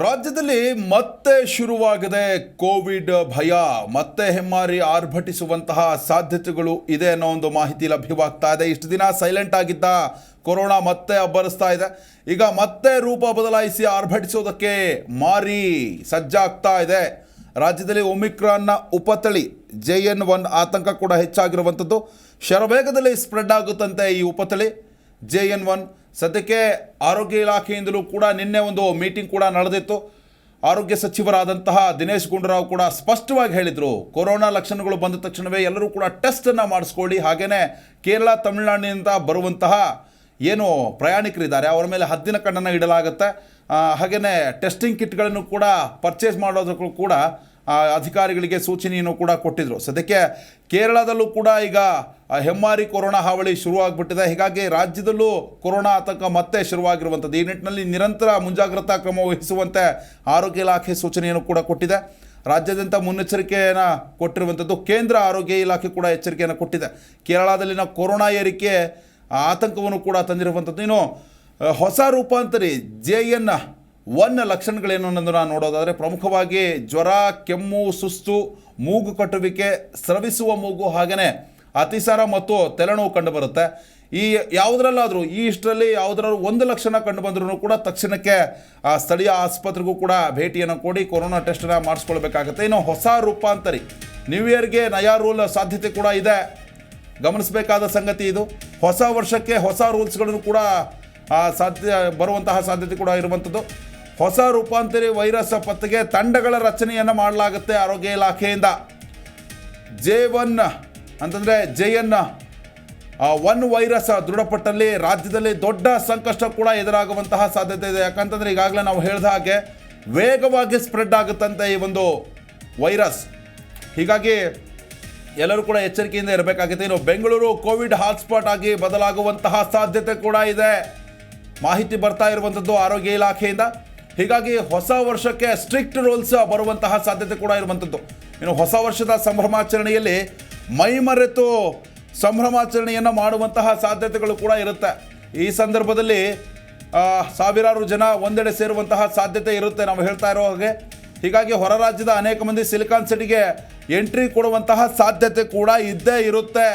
ರಾಜ್ಯದಲ್ಲಿ ಮತ್ತೆ ಶುರುವಾಗಿದೆ ಕೋವಿಡ್ ಭಯ, ಮತ್ತೆ ಹೆಮ್ಮಾರಿ ಆರ್ಭಟಿಸುವಂತಹ ಸಾಧ್ಯತೆಗಳು ಇದೆ ಅನ್ನೋ ಒಂದು ಮಾಹಿತಿ ಲಭ್ಯವಾಗ್ತಾ ಇದೆ. ಇಷ್ಟು ದಿನ ಸೈಲೆಂಟ್ ಆಗಿದ್ದ ಕೊರೋನಾ ಮತ್ತೆ ಅಬ್ಬರಿಸ್ತಾ ಇದೆ. ಈಗ ಮತ್ತೆ ರೂಪ ಬದಲಾಯಿಸಿ ಆರ್ಭಟಿಸೋದಕ್ಕೆ ಮಾರಿ ಸಜ್ಜಾಗ್ತಾ ಇದೆ. ರಾಜ್ಯದಲ್ಲಿ ಒಮಿಕ್ರಾನ್ನ ಉಪತಳಿ, ಜೆ ಎನ್ ಒನ್ ಆತಂಕ ಕೂಡ ಹೆಚ್ಚಾಗಿರುವಂಥದ್ದು. ಶರವೇಗದಲ್ಲಿ ಸ್ಪ್ರೆಡ್ ಆಗುತ್ತಂತೆ ಈ ಉಪತಳಿ, ಜೆ ಎನ್ ಒನ್ ಸದ್ಯಕ್ಕೆ ಆರೋಗ್ಯ ಇಲಾಖೆಯಿಂದಲೂ ಕೂಡ ನಿನ್ನೆ ಒಂದು ಮೀಟಿಂಗ್ ಕೂಡ ನಡೆದಿತ್ತು. ಆರೋಗ್ಯ ಸಚಿವರಾದಂತಹ ದಿನೇಶ್ ಗುಂಡೂರಾವ್ ಕೂಡ ಸ್ಪಷ್ಟವಾಗಿ ಹೇಳಿದರು. ಕೊರೋನಾ ಲಕ್ಷಣಗಳು ಬಂದ ತಕ್ಷಣವೇ ಎಲ್ಲರೂ ಕೂಡ ಟೆಸ್ಟನ್ನು ಮಾಡಿಸ್ಕೊಳ್ಳಿ. ಹಾಗೆಯೇ ಕೇರಳ, ತಮಿಳುನಾಡಿನಿಂದ ಬರುವಂತಹ ಏನು ಪ್ರಯಾಣಿಕರಿದ್ದಾರೆ, ಅವರ ಮೇಲೆ ಹದ್ದಿನ ಕಣ್ಣನ್ನು ಇಡಲಾಗುತ್ತೆ. ಹಾಗೆಯೇ ಟೆಸ್ಟಿಂಗ್ ಕಿಟ್ಗಳನ್ನು ಕೂಡ ಪರ್ಚೇಸ್ ಮಾಡೋದಕ್ಕೂ ಕೂಡ ಅಧಿಕಾರಿಗಳಿಗೆ ಸೂಚನೆಯನ್ನು ಕೂಡ ಕೊಟ್ಟಿದ್ದರು ಸದ್ಯಕ್ಕೆ ಕೇರಳದಲ್ಲೂ ಕೂಡ ಈಗ ಹೆಮ್ಮಾರಿ ಕೊರೋನಾ ಹಾವಳಿ ಶುರುವಾಗ್ಬಿಟ್ಟಿದೆ. ಹೀಗಾಗಿ ರಾಜ್ಯದಲ್ಲೂ ಕೊರೋನಾ ಆತಂಕ ಮತ್ತೆ ಶುರುವಾಗಿರುವಂಥದ್ದು. ಈ ನಿಟ್ಟಿನಲ್ಲಿ ನಿರಂತರ ಮುಂಜಾಗ್ರತಾ ಕ್ರಮ ವಹಿಸುವಂತೆ ಆರೋಗ್ಯ ಇಲಾಖೆ ಸೂಚನೆಯನ್ನು ಕೂಡ ಕೊಟ್ಟಿದೆ. ರಾಜ್ಯಾದ್ಯಂತ ಮುನ್ನೆಚ್ಚರಿಕೆಯನ್ನು ಕೊಟ್ಟಿರುವಂಥದ್ದು, ಕೇಂದ್ರ ಆರೋಗ್ಯ ಇಲಾಖೆ ಕೂಡ ಎಚ್ಚರಿಕೆಯನ್ನು ಕೊಟ್ಟಿದೆ. ಕೇರಳದಲ್ಲಿನ ಕೊರೋನಾ ಏರಿಕೆ ಆತಂಕವನ್ನು ಕೂಡ ತಂದಿರುವಂಥದ್ದು. ಇನ್ನು ಹೊಸ ರೂಪಾಂತರಿ, ಜೆ ಎನ್ ಒನ್ ಲಕ್ಷಣಗಳೇನು ಅನ್ನೋದನ್ನು ನಾವು ನೋಡೋದಾದರೆ ಪ್ರಮುಖವಾಗಿ ಜ್ವರ, ಕೆಮ್ಮು, ಸುಸ್ತು, ಮೂಗು ಕಟ್ಟುವಿಕೆ, ಸ್ರವಿಸುವ ಮೂಗು ಹಾಗೆಯೇ ಅತಿಸಾರ ಮತ್ತು ತೆಲೆನೋವು ಕಂಡುಬರುತ್ತೆ. ಈ ಯಾವುದರಲ್ಲಾದರೂ, ಈ ಇಷ್ಟರಲ್ಲಿ ಯಾವುದರಲ್ಲೂ ಒಂದು ಲಕ್ಷಣ ಕಂಡು ಬಂದರೂ ಕೂಡ ತಕ್ಷಣಕ್ಕೆ, ಆ, ಸ್ಥಳೀಯ ಆಸ್ಪತ್ರೆಗೂ ಕೂಡ ಭೇಟಿಯನ್ನು ಕೊಡಿ. ಕೊರೋನಾ ಟೆಸ್ಟನ್ನು ಮಾಡಿಸ್ಕೊಳ್ಬೇಕಾಗತ್ತೆ. ಇನ್ನು ಹೊಸ ರೂಪಾಂತರಿ ನ್ಯೂ ಇಯರ್ಗೆ ನಯಾ ರೂಲ್ ಸಾಧ್ಯತೆ ಕೂಡ ಇದೆ. ಗಮನಿಸಬೇಕಾದ ಸಂಗತಿ ಇದು. ಹೊಸ ವರ್ಷಕ್ಕೆ ಹೊಸ ರೂಲ್ಸ್ಗಳನ್ನು ಕೂಡ ಆ, ಸಾಧ್ಯ ಬರುವಂತಹ ಸಾಧ್ಯತೆ ಕೂಡ ಇರುವಂಥದ್ದು. ಹೊಸ ರೂಪಾಂತರಿ ವೈರಸ್ ಪತ್ತೆಗೆ ತಂಡಗಳ ರಚನೆಯನ್ನು ಮಾಡಲಾಗುತ್ತೆ ಆರೋಗ್ಯ ಇಲಾಖೆಯಿಂದ. ಜೆ ಒನ್ ಅಂತಂದರೆ ಜೆ ಎನ್ ಒನ್ ವೈರಸ್ ದೃಢಪಟ್ಟಲ್ಲಿ ರಾಜ್ಯದಲ್ಲಿ ದೊಡ್ಡ ಸಂಕಷ್ಟ ಕೂಡ ಎದುರಾಗುವಂತಹ ಸಾಧ್ಯತೆ ಇದೆ. ಯಾಕಂತಂದರೆ ಈಗಾಗಲೇ ನಾವು ಹೇಳಿದ ಹಾಗೆ ವೇಗವಾಗಿ ಸ್ಪ್ರೆಡ್ ಆಗುತ್ತಂತೆ ಈ ಒಂದು ವೈರಸ್. ಹೀಗಾಗಿ ಎಲ್ಲರೂ ಕೂಡ ಎಚ್ಚರಿಕೆಯಿಂದ ಇರಬೇಕಾಗುತ್ತೆ. ಇನ್ನು ಬೆಂಗಳೂರು ಕೋವಿಡ್ ಹಾಟ್ಸ್ಪಾಟ್ ಆಗಿ ಬದಲಾಗುವಂತಹ ಸಾಧ್ಯತೆ ಕೂಡ ಇದೆ. ಮಾಹಿತಿ ಬರ್ತಾ ಇರುವಂಥದ್ದು ಆರೋಗ್ಯ ಇಲಾಖೆಯಿಂದ. ಹೀಗಾಗಿ ಹೊಸ ವರ್ಷಕ್ಕೆ ಸ್ಟ್ರಿಕ್ಟ್ ರೂಲ್ಸ್ ಬರುವಂತಹ ಸಾಧ್ಯತೆ ಕೂಡ ಇರುವಂಥದ್ದು ಇನ್ನು ಹೊಸ ವರ್ಷದ ಸಂಭ್ರಮಾಚರಣೆಯಲ್ಲಿ ಮೈಮರೆತು ಸಂಭ್ರಮಾಚರಣೆಯನ್ನು ಮಾಡುವಂತಹ ಸಾಧ್ಯತೆಗಳು ಕೂಡ ಇರುತ್ತೆ. ಈ ಸಂದರ್ಭದಲ್ಲಿ ಸಾವಿರಾರು ಜನ ಒಂದೆಡೆ ಸೇರುವಂತಹ ಸಾಧ್ಯತೆ ಇರುತ್ತೆ ನಾವು ಹೇಳ್ತಾ ಇರೋ ಹಾಗೆ. ಹೀಗಾಗಿ ಹೊರ ರಾಜ್ಯದ ಅನೇಕ ಮಂದಿ ಸಿಲಿಕಾನ್ ಸಿಟಿಗೆ ಎಂಟ್ರಿ ಕೊಡುವಂತಹ ಸಾಧ್ಯತೆ ಕೂಡ ಇದ್ದೇ ಇರುತ್ತೆ.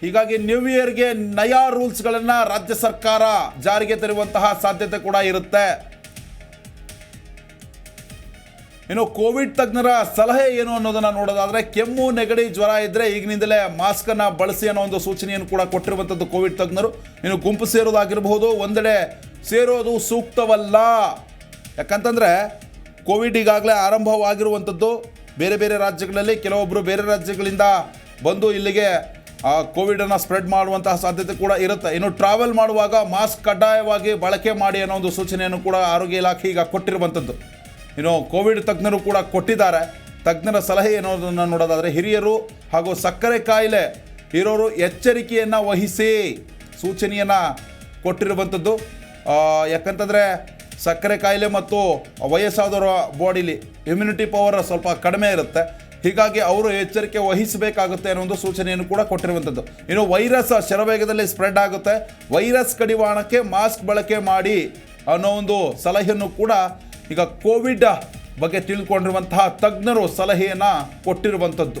ಹೀಗಾಗಿ ನ್ಯೂ ಇಯರ್ಗೆ ನಯಾ ರೂಲ್ಸ್ಗಳನ್ನು ರಾಜ್ಯ ಸರ್ಕಾರ ಜಾರಿಗೆ ತರುವಂತಹ ಸಾಧ್ಯತೆ ಕೂಡ ಇರುತ್ತೆ. ಇನ್ನು ಕೋವಿಡ್ ತಜ್ಞರ ಸಲಹೆ ಏನು ಅನ್ನೋದನ್ನ ನೋಡೋದಾದ್ರೆ, ಕೆಮ್ಮು, ನೆಗಡಿ, ಜ್ವರ ಇದ್ದರೆ ಈಗಿನಿಂದಲೇ ಮಾಸ್ಕ್ ಅನ್ನ ಬಳಸಿ ಅನ್ನೋ ಒಂದು ಸೂಚನೆಯನ್ನು ಕೂಡ ಕೊಟ್ಟಿರುವಂಥದ್ದು ಕೋವಿಡ್ ತಜ್ಞರು. ಇನ್ನು ಗುಂಪು ಸೇರೋದಾಗಿರಬಹುದು, ಒಂದೆಡೆ ಸೇರೋದು ಸೂಕ್ತವಲ್ಲ. ಯಾಕಂತಂದ್ರೆ, ಕೋವಿಡ್ ಈಗಾಗಲೇ ಆರಂಭವಾಗಿರುವಂಥದ್ದು. ಬೇರೆ ಬೇರೆ ರಾಜ್ಯಗಳಲ್ಲಿ ಕೆಲವೊಬ್ಬರು ಬೇರೆ ರಾಜ್ಯಗಳಿಂದ ಬಂದು ಇಲ್ಲಿಗೆ ಆ ಕೋವಿಡನ್ನು ಸ್ಪ್ರೆಡ್ ಮಾಡುವಂತಹ ಸಾಧ್ಯತೆ ಕೂಡ ಇರುತ್ತೆ. ಇನ್ನು ಟ್ರಾವೆಲ್ ಮಾಡುವಾಗ ಮಾಸ್ಕ್ ಕಡ್ಡಾಯವಾಗಿ ಬಳಕೆ ಮಾಡಿ ಅನ್ನೋ ಒಂದು ಸೂಚನೆಯನ್ನು ಕೂಡ ಆರೋಗ್ಯ ಇಲಾಖೆ ಈಗ ಕೊಟ್ಟಿರುವಂಥದ್ದು. ಇನ್ನು ಕೋವಿಡ್ ತಜ್ಞರು ಕೂಡ ಕೊಟ್ಟಿದ್ದಾರೆ. ತಜ್ಞರ ಸಲಹೆ ಅನ್ನೋದನ್ನು ನೋಡೋದಾದರೆ ಹಿರಿಯರು ಹಾಗೂ ಸಕ್ಕರೆ ಕಾಯಿಲೆ ಇರೋರು ಎಚ್ಚರಿಕೆಯನ್ನು ವಹಿಸಿ ಸೂಚನೆಯನ್ನು ಕೊಟ್ಟಿರುವಂಥದ್ದು. ಯಾಕಂತಂದರೆ ಸಕ್ಕರೆ ಕಾಯಿಲೆ ಮತ್ತು ವಯಸ್ಸಾದವರ ಬಾಡಿಲಿ ಇಮ್ಯುನಿಟಿ ಪವರ್ ಸ್ವಲ್ಪ ಕಡಿಮೆ ಇರುತ್ತೆ. ಹೀಗಾಗಿ ಅವರು ಎಚ್ಚರಿಕೆ ವಹಿಸಬೇಕಾಗುತ್ತೆ ಅನ್ನೋ ಒಂದು ಸೂಚನೆಯನ್ನು ಕೂಡ ಕೊಟ್ಟಿರುವಂಥದ್ದು. ಇನ್ನು ವೈರಸ್ ಶರವೇಗದಲ್ಲಿ ಸ್ಪ್ರೆಡ್ ಆಗುತ್ತೆ. ವೈರಸ್ ಕಡಿವಾಣಕ್ಕೆ ಮಾಸ್ಕ್ ಬಳಕೆ ಮಾಡಿ ಅನ್ನೋ ಒಂದು ಸಲಹೆಯನ್ನು ಕೂಡ ಈಗ ಕೋವಿಡ್ ಬಗ್ಗೆ ತಿಳ್ಕೊಂಡಿರುವಂತಹ ತಜ್ಞರು ಸಲಹೆಯನ್ನು ಕೊಟ್ಟಿರುವಂಥದ್ದು.